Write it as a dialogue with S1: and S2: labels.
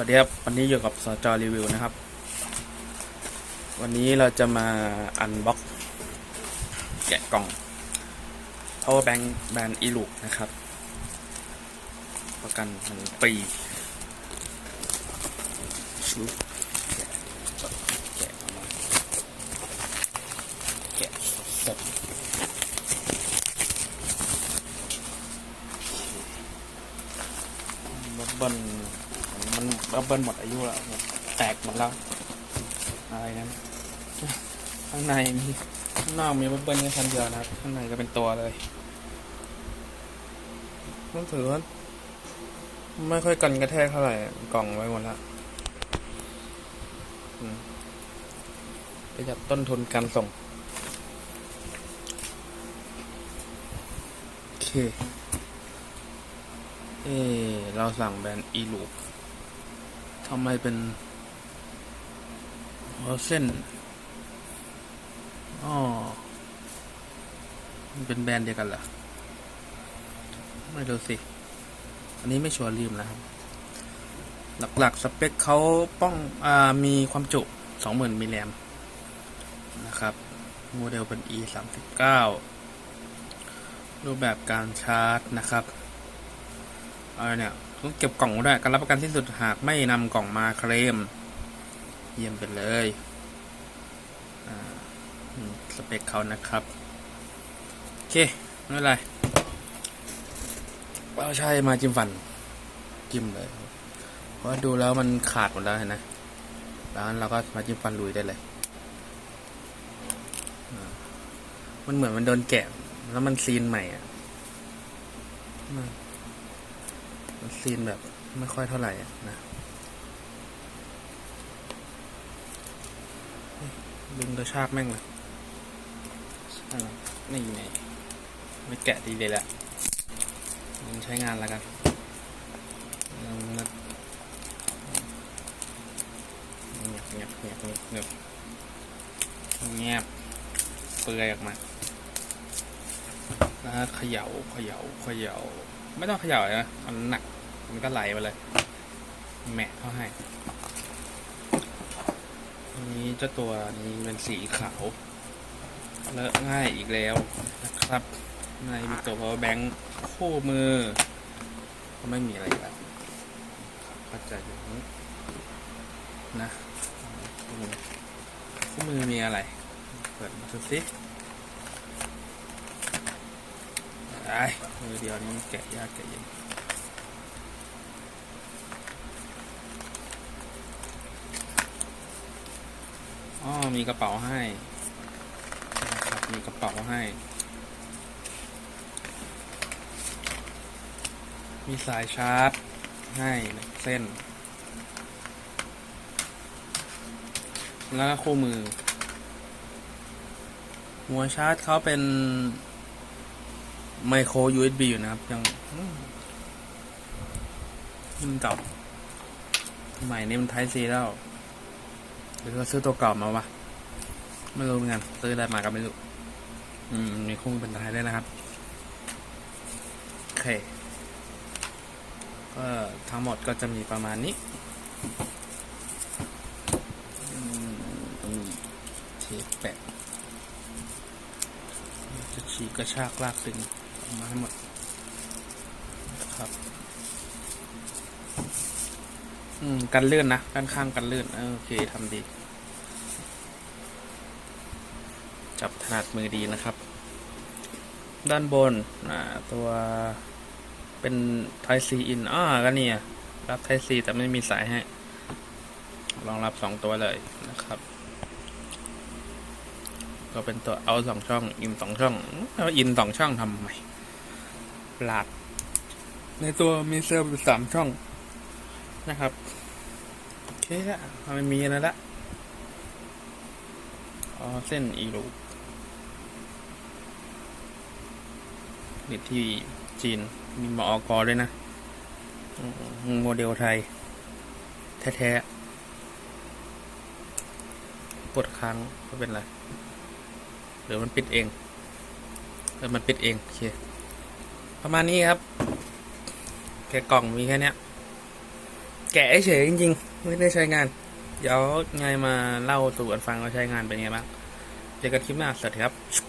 S1: สวัสดีครับวันนี้อยู่กับสจรีวิวนะครับ วันนี้เราจะมาอันบ็อกแกะกล่อง power bank แบรนด์อีลูกนะครับ ประกันหนึ่งปีชุบแกะแกะออกมาแกะสดบับเบิ้ล มันบับเบิ้ลหมดอายุแล้วแตกหมดแล้วอะไรนั้นข้างในมีข้างนอกมีบับเบิ้ลแค่ชั้นเดียวนะครับ ข้างในก็เป็นตัวเลยต้องถือว่าไม่ค่อยกันกระแทกเท่าไหร่กล่องไว้หมดล้วอืมประหยัดต้นทุนการส่ง โอเค เออเราสั่งแบรนด์อีลูก ทำไมเป็นหัวเส้นอ๋อมันเป็นแบรนด์เดียวกันเหรอ ไม่รู้สิ อันนี้ไม่ชัวร์ลืมนะครับ หลักๆ สเปคเขาป้องอมีความจุ 20,000มิลลิแอมนะครับ โมเดลเป็น e 3 9รูปแบบการชาร์จนะครับ อะไรเนี่ย ต้องเก็บกล่องด้วยการรับประกันที่สุดหากไม่นำกล่องมาเคลม เยี่ยมไปเลยสเปคเขานะครับ โอเค ไม่เป็นไรเอาใช่มาจิ้มฟัน จิ้มเลย เพราะดูแล้วมันขาดหมดแล้วเห็นไหมแล้วเราก็มาจิ้มฟันลุยได้เลย มันเหมือนมันโดนแกะ แล้วมันซีนใหม่อะ ซีนแบบไม่ค่อยเท่าไหร่นะดึงกระชากแม่งเลยอ่านี่ไงไม่แกะดีเลยแหละมันใช้งานแล้วกันเอามาเงียบเงียบเงียบเงียบเงียบเงียบเปื่อยออกมาแล้วเขย่าเขย่าเขย่า ไม่ต้องเขย่าเลยนะมันหนัก มันก็ไหลไปเลย แมะเขาให้อันนี้เจ้าตัวนี้เป็นสีขาว เลอะง่ายอีกแล้วนะครับ ในมีตัว power bank คู่มือ ก็ไม่มีอะไรแล้วก็จะอย่างนี้นะคู่มือคู่มือมีอะไร เปิดมาดูสิไอ้ มือเดียวนี้แกะยากแกะเย็นอ๋อมีกระเป๋าให้นะครับมีกระเป๋าให้ มีสายชาร์จให้เส้น แล้วก็คู่มือ หัวชาร์จเขาเป็น ไมโคร USB อยู่นะครับ ยังมรุ่นเก่าใหม่นี้มันไทซีแล้วหรือว่าซื้อตัวเก่ามาวะไม่รู้เหมือนกันซื้ออะไรมาก็ไม่รู้อืมมีคู่เป็นไทยด้วยนะครับโอเค ก็ทั้งหมดก็จะมีประมาณนี้เทปแปะจะฉีกกระชากลากดึง มาให้หมดครับอืมกันเลื่อนนะด้านข้างกันเลื่อนเออโอเคทำดี จับถนัดมือดีนะครับ ด้านบนอ่าตัวเป็น Type C in อ่าก็เนี่ยรับ Type C แต่ไม่มีสายให้รองรับสองตัวเลยนะครับ ก็เป็นตัวเอาสองช่อง อินสองช่องแล้วอินสองช่องทำไมปลาด ในตัวมีเซอร์อยู่สามช่องนะครับ โอเคละมันมีแล้วละอ๋อเส้นอีลูผลิตที่จีนมีมอกอด้วยนะ โมเดลไทย แท้ๆปวดค้างก็เป็นไร หรือมันปิดเองหรือมันปิดเองโอเคประมาณนี้ครับแค่กล่องมีแค่นี้แกะเฉยจริงๆ ไม่ได้ใช้งาน เดี๋ยวไงมาเล่าสู่กันฟังว่าใช้งานเป็นไงบ้าง เจอกันคลิปหน้า สวัสดีครับ